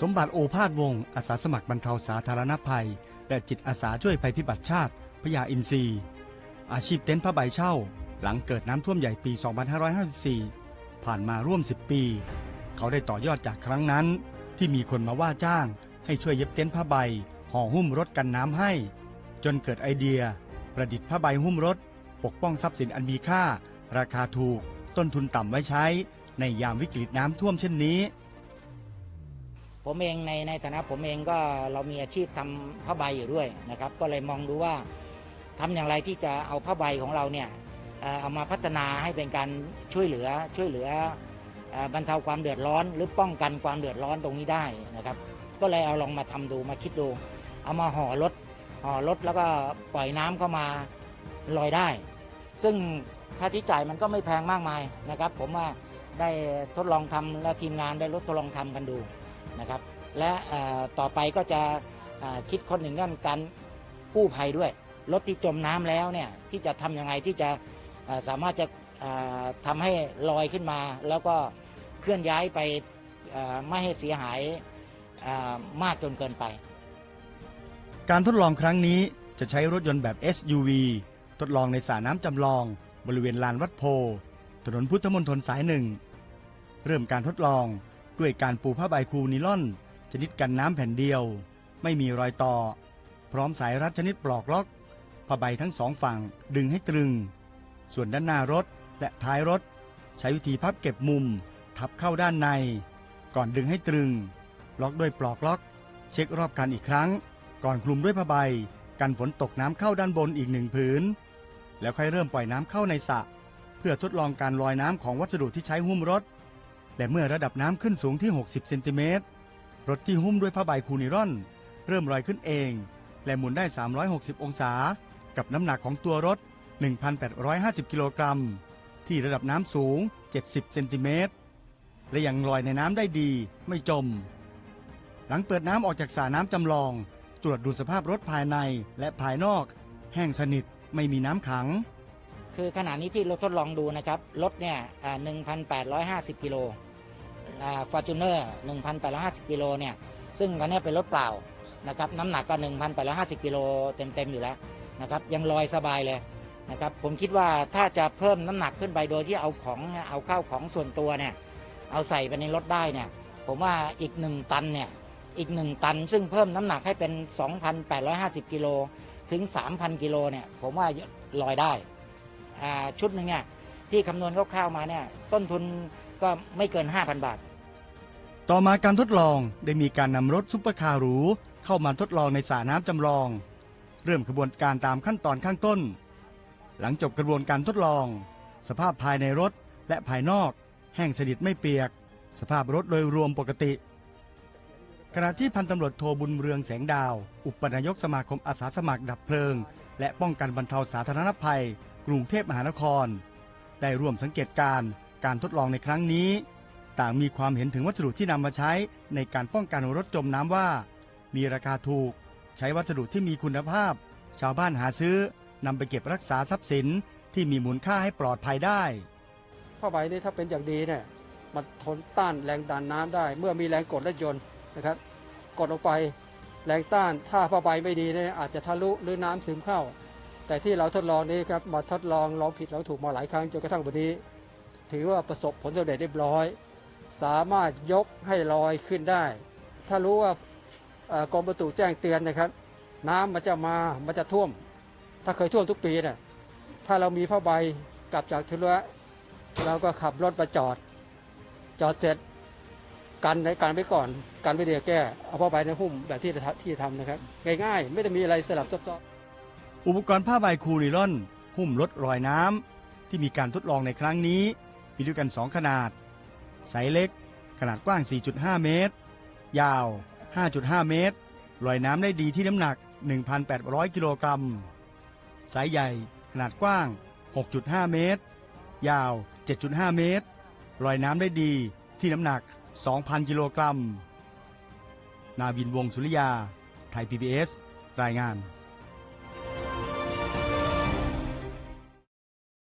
สมบัติโอภาสวงศ์อาสาสมัครบรรเทาสาธารณภัย และจิตอาสาช่วยภัยพิบัติชาติพญาอินทรีอาชีพเต็นท์ผ้าใบเช่า หลังเกิดน้ำท่วมใหญ่ปี 2554 ผ่านมาร่วม 10 ปี เขาได้ต่อยอดจากครั้งนั้น ที่มีคนมาว่าจ้าง ให้ช่วยเย็บเต็นท์ผ้าใบห่อหุ้มรถกันน้ำให้ จนเกิดไอเดีย ประดิษฐ์ผ้าใบหุ้มรถ ปกป้องทรัพย์สินอันมีค่า ราคาถูก ต้นทุนต่ำไว้ใช้ ในยามวิกฤตน้ำท่วมเช่นนี้ ผมเองในในฐานะผมเองก็เรามีอาชีพทำผ้าใบอยู่ด้วยนะครับ ก็เลยมองดูว่าทำอย่างไรที่จะเอาผ้าใบของเราเนี่ยเอามาพัฒนาให้เป็นการช่วยเหลือช่วยเหลืออบรรเทาความเดือดร้อน หรือป้องกันความเดือดร้อนตรงนี้ได้นะครับ ก็เลยเอาลองมาทำดูมาคิดดู เอามาห่อรถห่อรถแล้วก็ปล่อยน้ำเข้ามาลอยได้ ซึ่งค่าใช้จ่ายมันก็ไม่แพงมากมายนะครับ ผมว่าได้ทดลองทำและทีมงานได้ทดลองทำกันดู นะครับ และต่อไปก็จะคิดคนหนึ่งด้านการกู้ภัยด้วยรถที่จมน้ำแล้วเนี่ยที่จะทำยังไงที่จะสามารถจะเอ่อทำให้ลอยขึ้นมา แล้วก็เคลื่อนย้ายไปไม่ให้เสียหายมากจนเกินไป การทดลองครั้งนี้จะใช้รถยนต์แบบ SUV ทดลองในสระน้ำจำลอง บริเวณลานวัดโพ ถนนพุทธมณฑลสายหนึ่ง เริ่มการทดลอง ด้วยการปูผ้าใบคูนิลอน ชนิดกันน้ำแผ่นเดียว ไม่มีรอยต่อ พร้อมสายรัดชนิดปลอกล็อกผ้าใบทั้งสองฝั่งดึงให้ตรึง ส่วนด้านหน้ารถและท้ายรถ ใช้วิธีพับเก็บมุม ทับเข้าด้านใน ก่อนดึงให้ตรึง ล็อกด้วยปลอกล็อก เช็ครอบคันอีกครั้ง ก่อนคลุมด้วยผ้าใบกันฝนตกน้ำเข้าด้านบนอีกหนึ่งผืน แล้วค่อยเริ่มปล่อยน้ำเข้าในสระเพื่อทดลองการลอยน้ำของวัสดุที่ใช้หุ้มรถ และเมื่อระดับน้ำขึ้นสูงที่ 60 เซนติเมตร รถที่หุ้มด้วยผ้าใบคูนิรอน เริ่มลอยขึ้นเอง และหมุนได้ 360 องศา กับน้ำหนักของตัวรถ 1,850 กิโลกรัม ที่ระดับน้ำสูง 70 เซนติเมตร และยังลอยในน้ำได้ดี ไม่จม หลังเปิดน้ำออกจากสระน้ำจำลอง ตรวจดูสภาพรถภายในและภายนอก แห้งสนิท ไม่มีน้ำขังคือขณะนี้ที่เราทดลองดูนะครับรถเนี่ยอ่า1,850 กิโล ฟอร์จูเนอร์1,850กิโลเนี่ยซึ่งตอนนี้เป็นรถเปล่านะครับน้ำหนักก็ 1,850กิโลเต็มๆอยู่แล้วนะครับยังลอยสบายเลยนะครับผมคิดว่าถ้าจะเพิ่มน้ำหนักขึ้นไปโดยที่เอาของเอาเข้าของส่วนตัวเนี่ยเอาใส่ไปในรถได้เนี่ยผมว่าอีก 1 ตันเนี่ยอีก 1 ตัน ซึ่งเพิ่มน้ำหนักให้เป็น 2,850 กิโลถึง 3,000 กิโลเนี่ยผมว่าลอยได้ชุดหนึ่งเนี่ยที่คำนวณคร่าวๆมาเนี่ยต้นทุนก็ไม่เกิน 5,000 บาท ต่อมาการทดลองได้มีการนำรถซุปเปอร์คาร์หรูเข้ามาทดลองในสระน้ำจำลอง เริ่มกระบวนการตามขั้นตอนข้างต้น หลังจบกระบวนการทดลอง สภาพภายในรถและภายนอก แห้งสนิทไม่เปียก สภาพรถโดยรวมปกติ ขณะที่พันตำรวจโทบุญเรืองแสงดาว อุปนายกสมาคมอาสาสมัครดับเพลิง และป้องกันบรรเทาสาธารณภัย กรุงเทพมหานคร ได้ร่วมสังเกตการณ์การทดลองในครั้งนี้ ต่างมีความเห็นถึงวัสดุที่นำมาใช้ในการป้องกันรถจมน้ำว่า มีราคาถูก ใช้วัสดุที่มีคุณภาพ ชาวบ้านหาซื้อนำไปเก็บรักษาทรัพย์สินที่มีมูลค่าให้ปลอดภัยได้ผ้าใบนี่ถ้าเป็นอย่างดีเนี่ยมันทนต้านแรงดันน้ำได้ เมื่อมีแรงกดรถยนต์นะครับ กดลงไปแรงต้านถ้าผ้าใบไม่ดีเนี่ยอาจจะทะลุหรือน้ำซึมเข้า แต่ที่เราทดลองนี้ครับมาทดลองลองผิดลองถูกมาหลายครั้งจนกระทั่งวันนี้ ถือว่าประสบผลสำเร็จเรียบร้อย สามารถยกให้ลอยขึ้นได้ ถ้ารู้ว่ากรมประตูแจ้งเตือนนะครับ น้ำมันจะมามันจะท่วม ถ้าเคยท่วมทุกปีน่ะถ้าเรามีผ้าใบกลับจากธุระเราก็ขับรถมาจอด จอดเสร็จกันในการไปก่อนกันไปเดียวแก้เอาผ้าใบในหุ้มแบบที่ที่ทำนะครับ ง่ายๆ ไม่ได้มีอะไรสลับซับซ้อนอุปกรณ์ผ้าใบคูนิลอน หุ้มลดรอยน้ำที่มีการทดลองในครั้งนี้ มีด้วยกัน 2 ขนาด ไซส์เล็ก ขนาดกว้าง 4.5 เมตร ยาว 5.5 เมตร ลอยน้ำได้ดีที่น้ำหนัก 1,800 กิโลกรัมไซส์ใหญ่ ขนาดกว้าง 6.5 เมตร ยาว 7.5 เมตร ลอยน้ำได้ดีที่น้ำหนัก 2,000 กิโลกรัม นาวินวงสุริยา ไทย PBS รายงาน